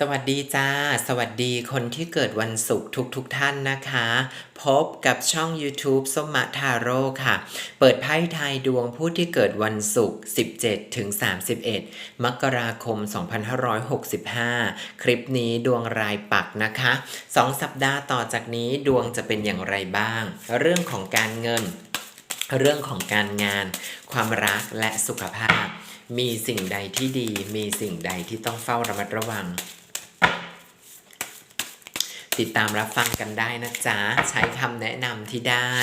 สวัสดีจ้า สวัสดีคนที่เกิดวันศุกร์ทุกๆทท่านนะคะ พบกับช่อง YouTube สมมะทาโร่ค่ะ เปิดไพ่ทายดวงผู้ที่เกิดวันศุกร์ 17 ถึง 31 มกราคม 2565 คลิปนี้ดวงรายปักนะคะ 2 สัปดาห์ต่อจากนี้ดวงจะเป็นอย่างไรบ้าง เรื่องของการเงิน เรื่องของการงาน ความรักและสุขภาพมีสิ่งใดที่ดี มีสิ่งใดที่ต้องเฝ้าระมัดระวัง ติดตามรับฟังกันได้นะจ๊ะ ใช้คำแนะนำที่ได้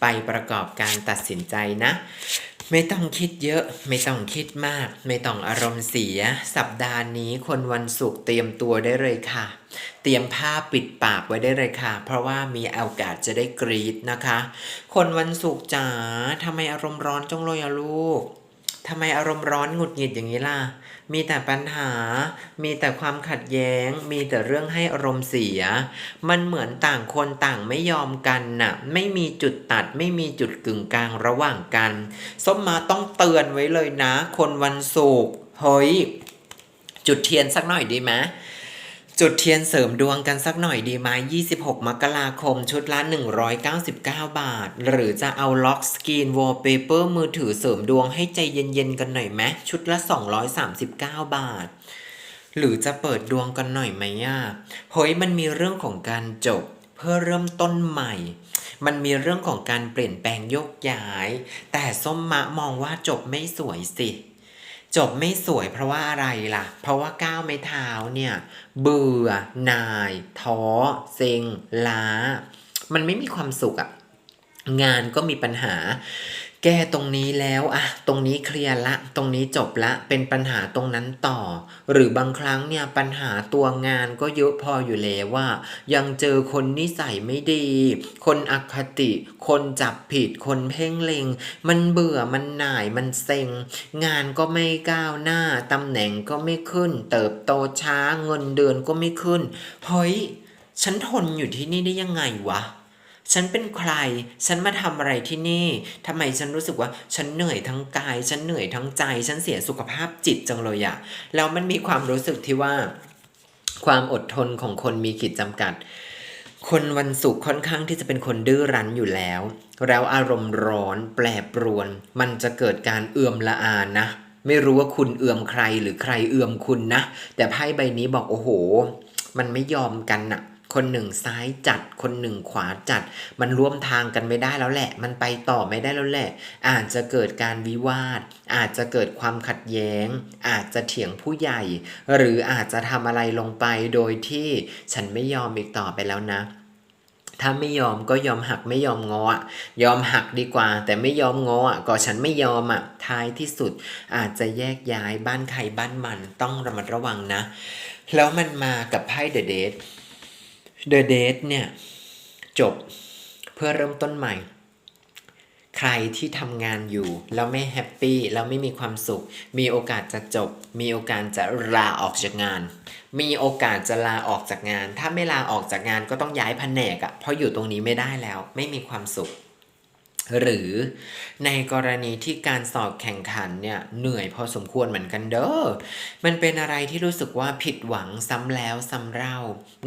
ไปประกอบการตัดสินใจนะ ไม่ต้องคิดเยอะ ไม่ต้องคิดมาก ไม่ต้องอารมณ์เสีย สัปดาห์นี้คนวันศุกร์เตรียมตัวได้เลยค่ะ เตรียมผ้าปิดปากไว้ได้เลยค่ะ เพราะว่ามีโอกาสจะได้กรีดนะคะ คนวันศุกร์จ๋าทำไมอารมณ์ร้อนจังเลยอะลูก ทำไมอารมณ์ร้อนหงุดหงิดอย่างนี้ล่ะ มีแต่ปัญหา มีแต่ความขัดแย้ง มีแต่เรื่องให้อารมณ์เสีย มันเหมือนต่างคนต่างไม่ยอมกันน่ะ ไม่มีจุดตัด ไม่มีจุดกึ่งกลางระหว่างกัน ส้มมาต้องเตือนไว้เลยนะ คนวันศุกร์ เฮ้ย จุดเทียนสักหน่อยดีไหม จุดเทียนเสริมดวงกันสักหน่อยดีไหม26 มกราคม ชุดละ 199 บาท หรือจะเอาล็อกสกรีนวอลเปเปอร์มือถือเสริมดวงให้ใจเย็นๆ กันหน่อยไหมชุดละ 239 บาท หรือจะเปิดดวงกันหน่อยไหมอะเฮ้ยมันมีเรื่องของการจบเพื่อเริ่มต้นใหม่ มันมีเรื่องของการเปลี่ยนแปลงโยกย้าย แต่ส้มมะมองว่าจบไม่สวยสิ จบไม่สวยเพราะว่าอะไรล่ะ เพราะว่าก้าวไม่เท้าเนี่ย เบื่อ นายท้อเซ็ง ล้า มันไม่มีความสุขอะงานก็มีปัญหา แก้ตรงนี้แล้วอะตรงนี้เคลียร์ละ ตรงนี้จบละ เป็นปัญหาตรงนั้นต่อ หรือบางครั้งเนี่ยปัญหาตัวงานก็เยอะพออยู่แล้วว่า ยังเจอคนนิสัยไม่ดี คนอคติ คนจับผิด คนเพ่งเลง มันเบื่อ มันหน่าย มันเซ็ง งานก็ไม่ก้าวหน้า ตำแหน่งก็ไม่ขึ้น เติบโตช้า เงินเดือนก็ไม่ขึ้น เฮ้ย ฉันทนอยู่ที่นี่ได้ยังไงวะ ฉันเป็นใคร ฉันมาทำอะไรที่นี่ทำไมฉันรู้สึกว่าฉันเหนื่อยทั้งกาย ฉันเหนื่อยทั้งใจ ฉันเสียสุขภาพจิตจังเลยอะแล้วมันมีความรู้สึกที่ว่า ความอดทนของคนมีขีดจำกัด คนวันศุกร์ค่อนข้างที่จะเป็นคนดื้อรั้นอยู่แล้ว แล้วอารมณ์ร้อน แปรปรวน มันจะเกิดการเอื่อมละอานะ ไม่รู้ว่าคุณเอื่อมใครหรือใครเอื่อมคุณนะ แต่ไพ่ใบนี้บอกโอ้โห มันไม่ยอมกันน่ะ คนหนึ่งซ้ายจัด คนหนึ่งขวาจัด มันร่วมทางกันไม่ได้แล้วแหละ มันไปต่อไม่ได้แล้วแหละ อาจจะเกิดการวิวาท อาจจะเกิดความขัดแย้ง อาจจะเถียงผู้ใหญ่ หรืออาจจะทำอะไรลงไปโดยที่ฉันไม่ยอมอีกต่อไปแล้วนะถ้าไม่ยอมก็ยอมหักไม่ยอมงออะยอมหักดีกว่า แต่ไม่ยอมงออะก็ฉันไม่ยอมอะท้ายที่สุด อาจจะแยกย้ายบ้านใครบ้านมันต้องระมัดระวังนะ แล้วมันมากับไพ่เดอะเดท เดอะเดทเนี่ยจบเพื่อเริ่มต้นใหม่ ใครที่ทำงานอยู่ แล้วไม่แฮปปี้แล้วไม่มีความสุข มีโอกาสจะจบ มีโอกาสจะลาออกจากงาน มีโอกาสจะลาออกจากงาน ถ้าไม่ลาออกจากงานก็ต้องย้ายแผนกอะเพราะอยู่ตรงนี้ไม่ได้แล้ว ไม่มีความสุข หรือในกรณีที่การสอบแข่งขันเนี่ยเหนื่อยพอสมควรเหมือนกันเด้อ มันเป็นอะไรที่รู้สึกว่าผิดหวังซ้ำแล้วซ้ำเล่า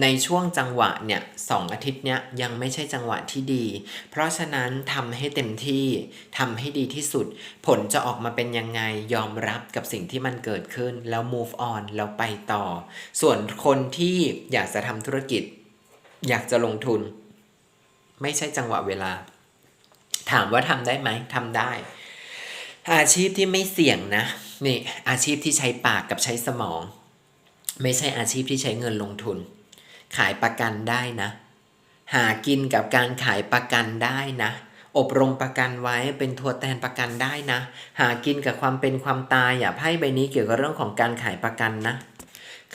ในช่วงจังหวะเนี่ยสองอาทิตย์เนี้ยยังไม่ใช่จังหวะที่ดี เพราะฉะนั้นทำให้เต็มที่ทำให้ดีที่สุด ผลจะออกมาเป็นยังไงยอมรับกับสิ่งที่มันเกิดขึ้นแล้ว move on แล้วไปต่อ ส่วนคนที่อยากจะทำธุรกิจ อยากจะลงทุน ไม่ใช่จังหวะเวลา ถามว่าทำได้ไหมทำได้ อาชีพที่ไม่เสี่ยงนะนี่อาชีพที่ใช้ปากกับใช้สมอง ไม่ใช่อาชีพที่ใช้เงินลงทุน ขายประกันได้นะ หากินกับการขายประกันได้นะอบรมประกันไว้เป็นตัวแทนประกันได้นะ หากินกับความเป็นความตายอย่าไพ่ใบนี้เกี่ยวกับเรื่องของการขายประกันนะ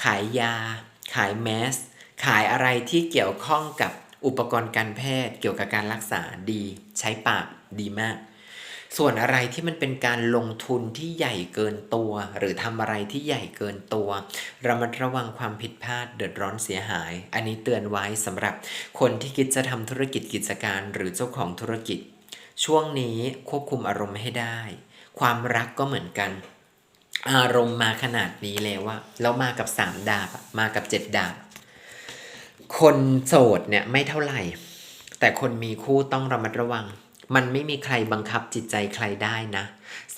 ขายยา ขายแมส ขายอะไรที่เกี่ยวข้องกับ อุปกรณ์การแพทย์เกี่ยวกับการรักษาดีใช้ปากดีมาก ส่วนอะไรที่มันเป็นการลงทุนที่ใหญ่เกินตัว หรือทำอะไรที่ใหญ่เกินตัวระมัดระวังความผิดพลาดเดือดร้อนเสียหาย อันนี้เตือนไว้สำหรับคนที่คิดจะทำธุรกิจกิจการ หรือเจ้าของธุรกิจ ช่วงนี้ควบคุมอารมณ์ให้ได้ ความรักก็เหมือนกันอารมณ์มาขนาดนี้แล้วว่าแล้วมากับสามดาบมากับเจ็ดดาบ คนโสดเนี่ยไม่เท่าไหร่ แต่คนมีคู่ต้องระมัดระวัง มันไม่มีใครบังคับจิตใจใครได้นะ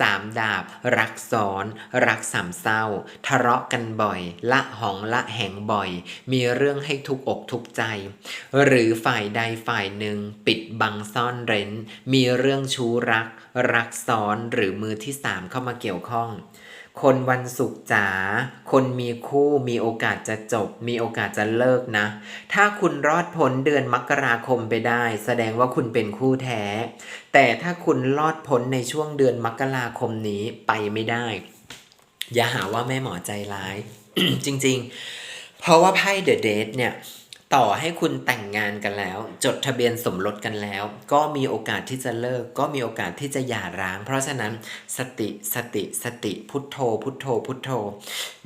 สามดาบ รักซ้อน รักสามเศร้า ทะเลาะกันบ่อย ละหองละแหงบ่อย มีเรื่องให้ทุกอกทุกใจ หรือฝ่ายใดฝ่ายหนึ่งปิดบังซ่อนเร้น มีเรื่องชู้รัก รักซ้อนหรือมือที่สามเข้ามาเกี่ยวข้อง คนวันศุกร์จ๋า คนมีคู่มีโอกาสจะจบ มีโอกาสจะเลิกนะ ถ้าคุณรอดพ้นเดือนมกราคมไปได้ แสดงว่าคุณเป็นคู่แท้ แต่ถ้าคุณรอดพ้นในช่วงเดือนมกราคมนี้ไปไม่ได้ อย่าหาว่าแม่หมอใจร้าย จริง ๆ เพราะว่าไพ่เดอะเดทเนี่ย ต่อให้คุณแต่งงานกันแล้ว จดทะเบียนสมรสกันแล้ว ก็มีโอกาสที่จะเลิก ก็มีโอกาสที่จะหย่าร้าง เพราะฉะนั้นสติสติสติพุทโธ พุทโธ พุทโธ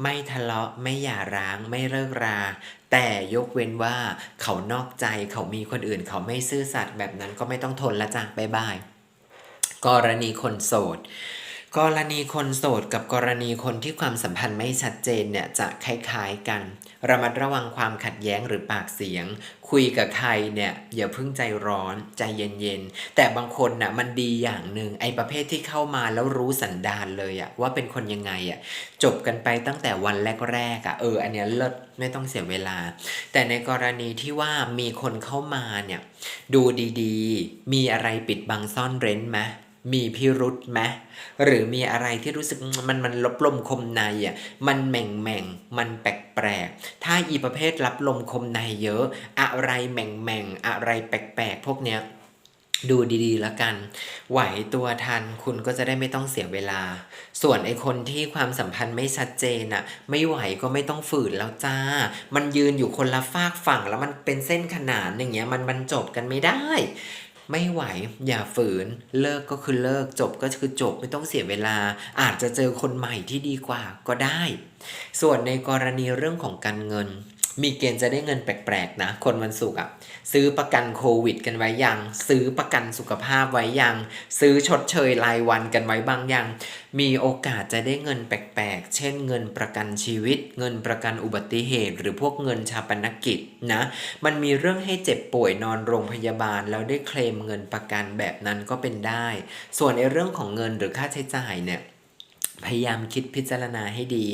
ไม่ทะเลาะไม่หย่าร้างไม่เลิกรา แต่ยกเว้นว่าเขานอกใจเขามีคนอื่น เขาไม่ซื่อสัตย์แบบนั้นก็ไม่ต้องทนละจ้ะบ๊ายบายกรณีคนโสด กรณีคนโสดกับกรณีคนที่ความสัมพันธ์ไม่ชัดเจนเนี่ยจะคล้ายๆกัน ระมัดระวังความขัดแย้งหรือปากเสียง คุยกับใครเนี่ยอย่าเพิ่งใจร้อนใจเย็นๆ แต่บางคนน่ะมันดีอย่างหนึ่งไอ้ประเภทที่เข้ามาแล้วรู้สันดานเลยอะว่าเป็นคนยังไงอะจบกันไปตั้งแต่วันแรกๆอะเอออันเนี้ยเลิศไม่ต้องเสียเวลา แต่ในกรณีที่ว่ามีคนเข้ามาเนี่ยดูดีๆ มีอะไรปิดบังซ่อนเร้นไหม มีพิรุษไหมหรือมีอะไรที่รู้สึกมันมันลบลมคมในอะมันแหม่งแหม่งมันแปลกแปลกถ้าอีประเภทรับลมคมในเยอะ อะไรแหม่งแม่งอะไรแปลกๆ พวกเนี้ยดูดีๆ แล้วกัน ไหวตัวทันคุณก็จะได้ไม่ต้องเสียเวลา ส่วนไอคนที่ความสัมพันธ์ไม่ชัดเจนอะไม่ไหวก็ไม่ต้องฝืนแล้วจ้า มันยืนอยู่คนละฝากฝั่งแล้วมันเป็นเส้นขนานอย่างเงี้ยมันบรรจบกันไม่ได้ ไม่ไหวอย่าฝืนเลิกก็คือเลิกจบก็คือจบไม่ต้องเสียเวลา อาจจะเจอคนใหม่ที่ดีกว่าก็ได้ ส่วนในกรณีเรื่องของการเงิน มีเกณฑ์จะได้เงินแปลกๆนะ คนวันศุกร์อะซื้อประกันโควิด กันไว้ยัง ซื้อประกันสุขภาพไว้ยัง ซื้อชดเชยรายวันกันไว้บางยัง มีโอกาสจะได้เงินแปลกๆ เช่นเงินประกันชีวิต เงินประกันอุบัติเหตุ หรือพวกเงินชาปนกิจนะ มันมีเรื่องให้เจ็บป่วยนอนโรงพยาบาล แล้วได้เคลมเงินประกันแบบนั้นก็เป็นได้ ส่วนในเรื่องของเงินหรือค่าใช้จ่ายเนี่ย พยายามคิดพิจารณาให้ดี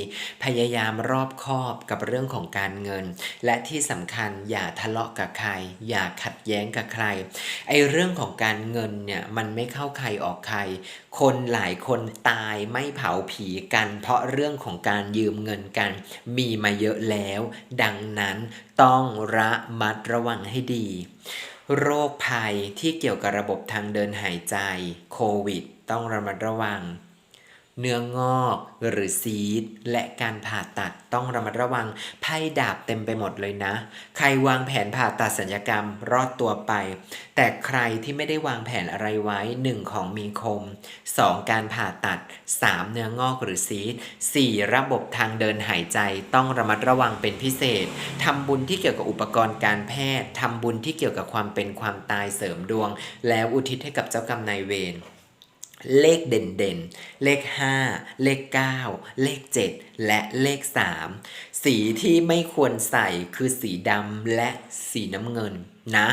พยายามรอบคอบกับเรื่องของการเงิน และที่สำคัญอย่าทะเลาะกับใคร อย่าขัดแย้งกับใคร ไอ้เรื่องของการเงินเนี่ยมันไม่เข้าใครออกใคร คนหลายคนตายไม่เผาผีกัน เพราะเรื่องของการยืมเงินกัน มีมาเยอะแล้ว ดังนั้นต้องระมัดระวังให้ดี โรคภัยที่เกี่ยวกับระบบทางเดินหายใจโควิด ต้องระมัดระวัง เนื้องอกหรือซีดและการผ่าตัดต้องระมัดระวังไพ่ดาบเต็มไปหมดเลยนะ ใครวางแผนผ่าตัดศัลยกรรมรอดตัวไป แต่ใครที่ไม่ได้วางแผนอะไรไว้ 1. ของมีคม 2. การผ่าตัด 3. เนื้องอกหรือซีด 4. ระบบทางเดินหายใจต้องระมัดระวังเป็นพิเศษทำบุญที่เกี่ยวกับอุปกรณ์การแพทย์ทำบุญที่เกี่ยวกับความเป็นความตายเสริมดวง แล้วอุทิศให้กับเจ้ากรรมนายเวร เลขเด่นเด่นๆ เลข 5 เลข 9 เลข 7 และเลข 3 สีที่ไม่ควรใส่คือสีดำและสีน้ำเงินนะ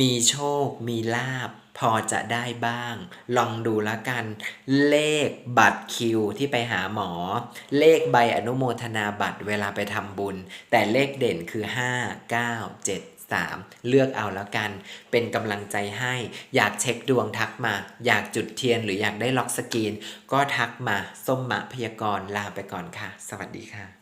มีโชค มีลาบ พอจะได้บ้าง ลองดูละกัน เลขบัตรคิวที่ไปหาหมอ เลขใบอนุโมทนาบัตรเวลาไปทำบุญ แต่เลขเด่นคือ 5 9 7 3 เลือกเอาแล้วกัน เป็นกำลังใจให้ อยากเช็คดวงทักมา อยากจุดเทียนหรืออยากได้ล็อกสกรีน ก็ทักมาส้มมะพยากรณ์ลาไปก่อนค่ะ สวัสดีค่ะ